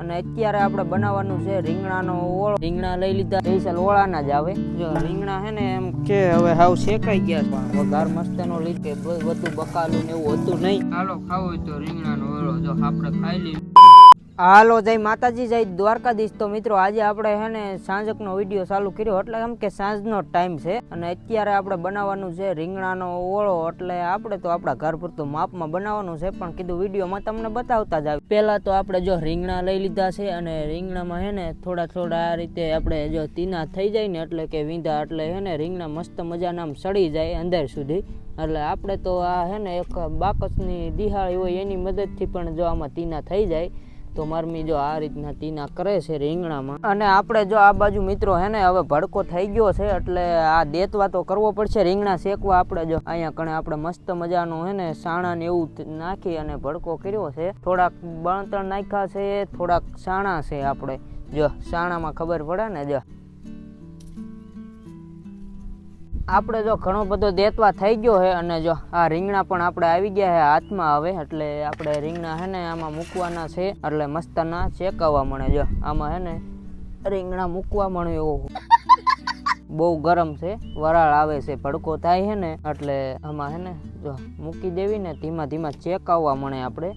અને અત્યારે આપણે બનાવવાનું છે રીંગણાનો ઓળો. રીંગણા લઈ લીધા, સ્પેશિયલ ઓળાના જ આવે. જો રીંગણા હે ને એમ કે હવે હાવ શેકાઈ ગયા વઘાર મસ્તનો લીધે બધું બકાલું ને એવું હતું નહીં. હાલો, ખાવું હોય તો રીંગણાનો ઓળો જો આપણે ખાઈ લઈએ. હાલો, જય માતાજી, જય દ્વારકાધીશ. તો મિત્રો, આજે આપણે હે ને સાંજકનો વીડિયો ચાલુ કર્યો. એટલે એમ કે સાંજનો ટાઈમ છે. અને અત્યારે આપણે બનાવવાનું છે રીંગણાનો ઓળો. એટલે આપણે તો આપણા ઘર પૂરતું માપમાં બનાવવાનું છે. પણ કીધું વિડીયોમાં તમને બતાવતા જ આવી પહેલાં તો આપણે જો રીંગણા લઈ લીધા છે. અને રીંગણામાં હે ને થોડા થોડા આ રીતે આપણે જો તીના થઈ જાય ને, એટલે કે વીંધા, એટલે હે ને રીંગણા મસ્ત મજાના આમ સડી જાય અંદર સુધી. એટલે આપણે તો આ હે ને એક બાકસની દિહાળી હોય એની મદદથી પણ જો આમાં તીના થઈ જાય. તો મરમી જો આ રીતના તીના કરે છે રીંગણામાં. અને આપણે જો આ બાજુ મિત્રો હે ને, હવે ભડકો થઈ ગયો છે, એટલે આ દેતવા તો કરવો પડશે, રીંગણા શેકવા આપણે જો. અહીંયા કણે આપણે મસ્ત મજાનું હે ને સાણા ને એવું નાખી અને ભડકો કર્યો છે. થોડાક બળતણ નાખ્યા છે, થોડાક સાણા છે આપણે. જો, સાણામાં ખબર પડે ને, જો. આપણે જો ઘણો બધો દેતવા થઈ ગયો છે અને જો આ રીંગણા પણ આપણે આવી ગયા છે હાથમાં હવે, એટલે આપણે રીંગણા હે ને આમાં મૂકવાના છે, એટલે મસ્તના ચેકાવવા મળે જો. આમાં છે ને રીંગણા મૂકવા મળે એવો. બહુ ગરમ છે, વરાળ આવે છે, ભડકો થાય છે ને, એટલે આમાં હે ને જો મૂકી દેવી ને ધીમા ધીમા ચેકાવવા મળે આપણે.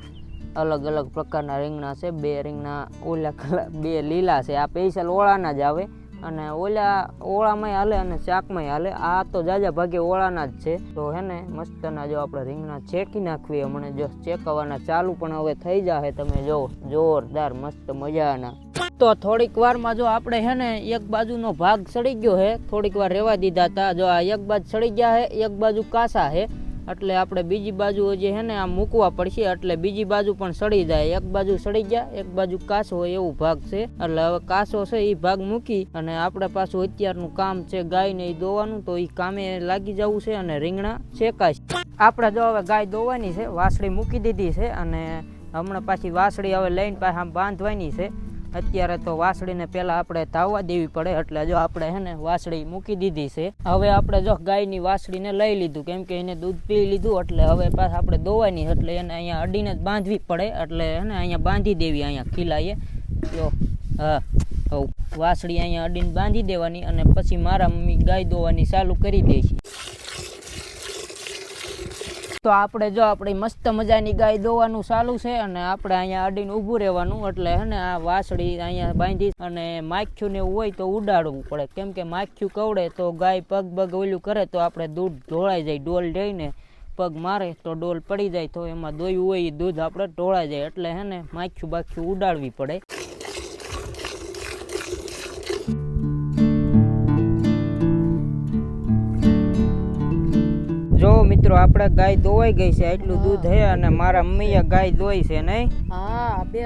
અલગ અલગ પ્રકારના રીંગણા છે, બે રીંગણા ઓલા બે લીલા છે, આ સ્પેશિયલ ઓળાના જ આવે. અને ઓલા, ઓળામાંય હાલે અને શાકમાંય હાલે. આ તો જાજા ભાગે ઓળાના જ છે. તો હે ને, મસ્તના જો આપણે રીંગણા ચેકી નાખવી હમણાં જો ચેકવાના ચાલુ પણ હવે થઈ જાહે તમે જો. જોરદાર, મસ્ત મજાના. તો થોડીક વારમાં જો આપણે હે ને, એક બાજુનો ભાગ સડી ગયો હે. થોડીક વાર રહેવા દીધા હતા જો આ એક બાજુ સડી ગયા હે, એક બાજુ કાસા હે. એટલે આપણે બીજી બાજુ જે હે ને આમ મૂકવા પડશે, એટલે બીજી બાજુ પણ સડી જાય. એક બાજુ સડી ગયા એક બાજુ કાસો હોય એવું ભાગ છે. એટલે હવે કાસો છે એ ભાગ મૂકી અને આપણે પાછું અત્યારનું કામ છે, ગાયને એ દોવાનું, તો એ કામે લાગી જવું છે અને રીંગણા શેકાય આપણે જો હવે ગાય દોવાની છે, વાસળી મૂકી દીધી છે અને હમણાં પાછી વાસળી હવે લઈને પાછા બાંધવાની છે. અત્યારે તો વાસળીને પહેલા આપણે ધાવવા દેવી પડે, એટલે જો આપણે હે ને વાસળી મૂકી દીધી છે. હવે આપણે જો ગાયની વાસળીને લઈ લીધું, કેમ કે એને દૂધ પી લીધું, એટલે હવે પાછા આપણે દોવાની એટલે એને અહીંયા અડીને જ બાંધવી પડે, એટલે હે ને અહીંયા બાંધી દેવી અહીંયા ખીલાઈએ. જો, હા વાસળી અહીંયા અડીને બાંધી દેવાની, અને પછી મારા મમ્મી ગાય દોવાની ચાલુ કરી દે છે. તો આપણે જો આપણી મસ્ત મજાની ગાય દોવાનું ચાલુ છે અને આપણે અહીંયા અડીને ઊભું રહેવાનું એટલે હે ને આ વાસળી અહીંયા બાંધી અને માખ્યું ને એવું હોય તો ઉડાડવું પડે. કેમ કે માખ્યું કવડે તો ગાય પગ પગ ઓલું કરે તો આપણે દૂધ ઢોળાઈ જાય. ડોલ જઈને પગ મારે તો ડોલ પડી જાય તો એમાં દોયું હોય એ દૂધ આપણે ઢોળાઈ જાય. એટલે હે ને માખ્યું બાખ્યું ઉડાડવી પડે. મિત્રો આપણે ગાય દોવાઈ ગઈ છે એટલું દૂધ હે અને મારા મમ્મીએ ગાય દોઈ છે નહીં? હા બે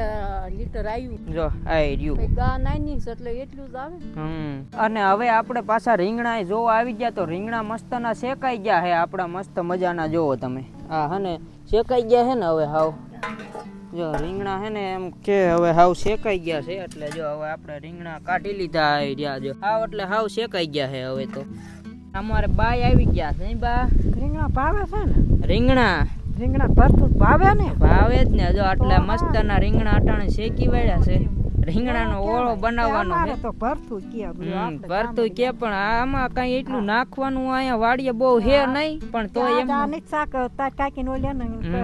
લીટર આવ્યું જો આઈ રહ્યું. ગા નાની છે એટલે એટલું જ આવે. હમ. અને હવે આપણે પાછા રીંગણા જોવા આવી ગયા તો રીંગણા મસ્તના શેકાઈ ગયા હે આપણા મસ્ત મજાના જોવો તમે. આ હે ને શેકાઈ ગયા હે ને હવે હાવ. જો રીંગણા હે ને એમ કે હવે હાવ શેકાઈ ગયા છે એટલે જો હવે આપણે રીંગણા કાઢી લીધા આવી રહ્યા જો. હાવ એટલે હાવ શેકાઈ ગયા છે હવે તો. અમારે બાય આવી ગયા છે બા? રીંગણા ભાવે છે ને? રીંગણા? રીંગણા ભરતું ભાવે ને? ભાવે જ ને જો આટલા મસ્તના રીંગણા અટાણે શેકી વાળ્યા છે. રીંગણાનો ઓળો બનાવવાનો છે. તો ભરતું કે ભરતું કે પણ આમાં કઈ એટલું નાખવાનું અહીંયા વાડીએ બહુ હે નહીં પણ તો એમ શાક તાર કાકી નો લે ને ને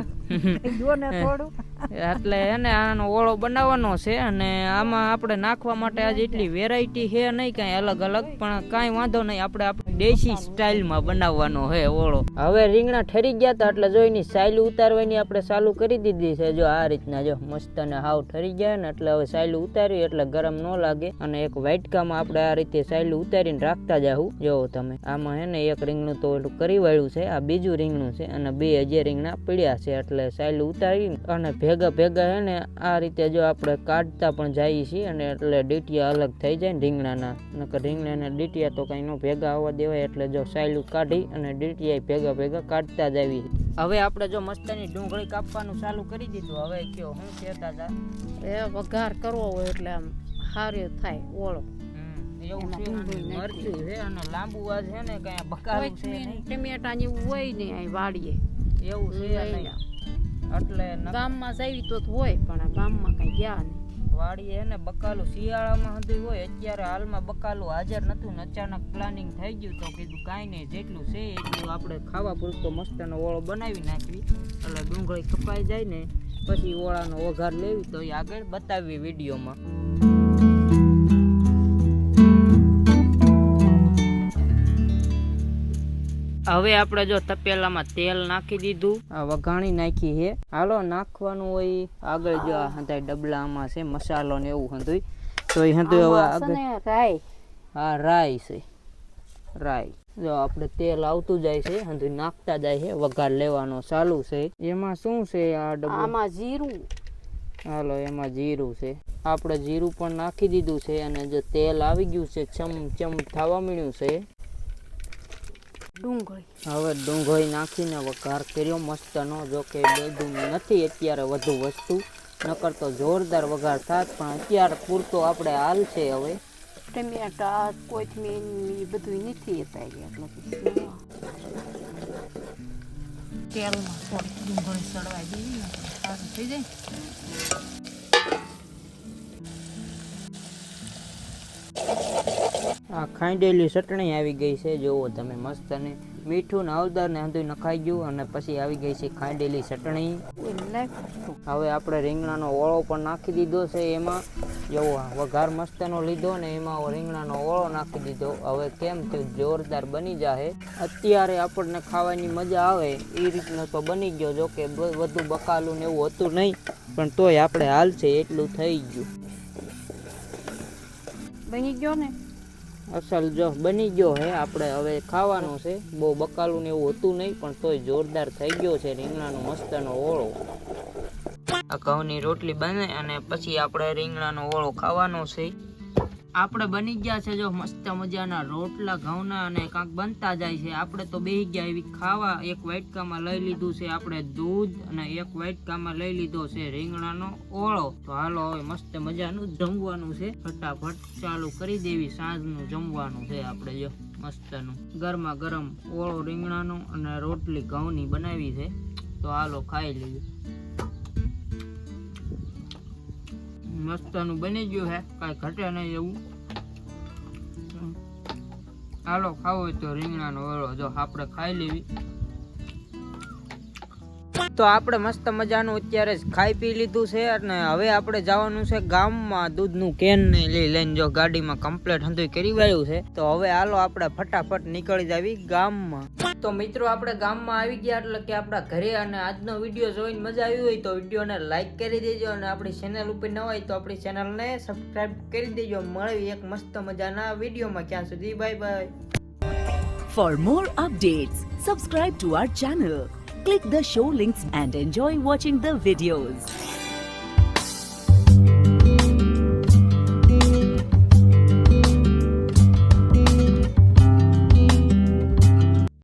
એટલે એને આનો ઓળો બનાવવાનો છે અને આમાં આપણે નાખવા માટે આજે એટલી વેરાયટી છે નહીં કાંઈ અલગ અલગ પણ કાંઈ વાંધો નહીં આપણે દેશી સ્ટાઇલમાં બનાવવાનો છે ઓળો. હવે રીંગણા ઠરી ગયા હતા એટલે જો એની સાયલ ઉતારવાની આપણે ચાલુ કરી દીધી છે. જો આ રીતના જો મસ્ત અને હાવ ઠરી ગયા ને એટલે હવે સાયલું ઉતારી એટલે ગરમ ન લાગે. અને એક વાઇટકામાં આપણે આ રીતે સાયલું ઉતારીને રાખતા જાહું. જોવો તમે આમાં હે ને એક રીંગણું તો ઓલું કરી વાળ્યું છે. આ બીજું રીંગણું છે અને બે હજે રીંગણા પડ્યા છે એટલે સાયલ ઉતારી અને ભેગા ભેગા હે ને આ રીતે જો આપણે કાઢતા પણ જઈએ છીએ અને એટલે ડીટીયા અલગ થઈ જાય ને રીંગણાના. નકર રીંગણાના ડીટીયા તો કાંઈ ન ભેગા આવવા દેવાય એટલે જો સાયલું કાઢી અને ડીટીઆઈ ભેગા ભેગા કાઢતા જ આવી હવે આપણે જો મસ્તની ડુંગળી કાપવાનું ચાલુ કરી દીધું. હવે કયો હું કહેતા હતા? એ વઘાર કરવો હોય એટલે આમ સારું થાય ઓળો. મરચું છે અને લાંબુ આજ છે ને કઈ બકાલું છે ટમેટા જેવું હોય ને અહીં વાડીએ. એવું છે એટલે ગામમાં જાવી તો હોય પણ આ ગામમાં કઈ ગયા નહીં. વાડીએ એને બકાલું શિયાળામાં હતું હોય, અત્યારે હાલમાં બકાલું હાજર નતું ને અચાનક પ્લાનિંગ થઈ ગયું તો કીધું કાંઈ નહીં, જેટલું છે એટલું આપણે ખાવા પૂરતો મસ્તનો ઓળો બનાવી નાખવી. એટલે ડુંગળી કપાઈ જાય ને, પછી ઓળાનો વઘાર લેવી તો એ આગળ બતાવીએ વિડીયોમાં. હવે આપણે જો તપેલામાં તેલ નાખી દીધું. આ વઘાણી નાખી હે. હાલો નાખવાનું હોય. આગળ જો આ હંધાય ડબલામાં છે મસાલો ને એવું હતું તો એ હતું હવે આગળ રાઈ. હા રાઈ છે. રાઈ. જો આપણે તેલ આવતું જાય છે હંધું નાખતા જાય છે વઘાર લેવાનો ચાલુ છે. એમાં શું છે આ ડબ્બો આમાં જીરું. હાલો એમાં જીરું છે. આપણે જીરું પણ નાખી દીધું છે અને જો તેલ આવી ગયું છે ચમ ચમ થવા મળ્યું છે. ડુંગળી. હવે ડુંગળી નાખીને વઘાર કર્યો મસ્તનો જો કે બધું નથી અત્યારે વધુ વસ્તુ. નકર તો જોરદાર વઘાર થાત પણ અત્યારે પૂરતો આપણે હાલ છે હવે. ટમેટા કોથમીર એ બધું નથી એટલે તેલમાં થોડી ડુંગળી સળવા દેવી ને સારું થઈ જાય. આ ખાંડેલી ચટણી આવી ગઈ છે. જોવો તમે મસ્ત અને મીઠું ને હળદર ને હંધું નખાઈ ગયું અને પછી આવી ગઈ છે ખાંડેલી ચટણી. હવે આપણે રીંગણાનો ઓળો પણ નાખી દીધો છે એમાં. જોવો વઘાર મસ્તનો લીધો ને એમાં રીંગણાનો ઓળો નાખી દીધો. હવે કેમ તે જોરદાર બની જાહે? અત્યારે આપણને ખાવાની મજા આવે એ રીતનો તો બની ગયો, જો કે વધુ બકાલું ને એવું હતું નહીં, પણ તોય આપણે હાલ છે એટલું થઈ ગયું. બની ગયો ને? અસલ જો બની ગયો હે, આપણે હવે ખાવાનું છે. બહુ બકાલું ને એવું હતું નહીં, પણ તોય જોરદાર થઈ ગયો છે રીંગણાનો મસ્તનો ઓળો. આ ઘઉંની રોટલી બને અને પછી આપણે રીંગણાનો ઓળો ખાવાનો છે. આપણે બની ગયા છે જો મસ્ત મજાના રોટલા, ઘઉંના અને કાંક બનતા જાય છે. આપણે તો બેહી ગયા એવી ખાવા. એક વાટકામાં લઈ લીધું છે આપણે દૂધ અને એક વાટકામાં લઈ લીધો છે રીંગણાનો ઓળો. તો હાલો હવે મસ્ત મજાનું જમવાનું છે. ફટાફટ ચાલુ કરી દેવી. સાંજનું જમવાનું છે આપણે જો મસ્તનું. ગરમા ગરમ ઓળો, રીંગણાનો અને રોટલી, ઘઉંની બનાવી છે. તો હાલો ખાઈ લઈએ. મસ્તનું બની ગયું હે, કાંઈ ઘટે નહીં એવું. હાલો, ખાવો હોય તો રીંગણાનો ઓળો, જો આપણે ખાઈ લેવી. તો આપણે મસ્ત મજાનું અત્યારે ખાઈ પી લીધું છે અને હવે આપણે જવાનું છે ગામમાં. દૂધનું કેન ને લઈ લઈને જો ગાડીમાં કમ્પ્લેટ હંધુય કરી વાળ્યું છે. તો હવે હાલો, આપણે ફટાફટ નીકળી જાવી ગામમાં. તો મિત્રો આપણે ગામમાં આવી ગયા એટલે કે આપણા ઘરે અને આજનો વીડિયો જોઈને મજા આવી હોય તો વિડીયોને લાઇક કરી દેજો અને આપણી ચેનલ ઉપર ન હોય તો આપણી ચેનલને સબસ્ક્રાઇબ કરી દેજો. મળવી એક મસ્ત મજાના વિડીયોમાં. ક્યાં સુધી bye bye for more updates subscribe to our channel click the show links and enjoy watching the videos.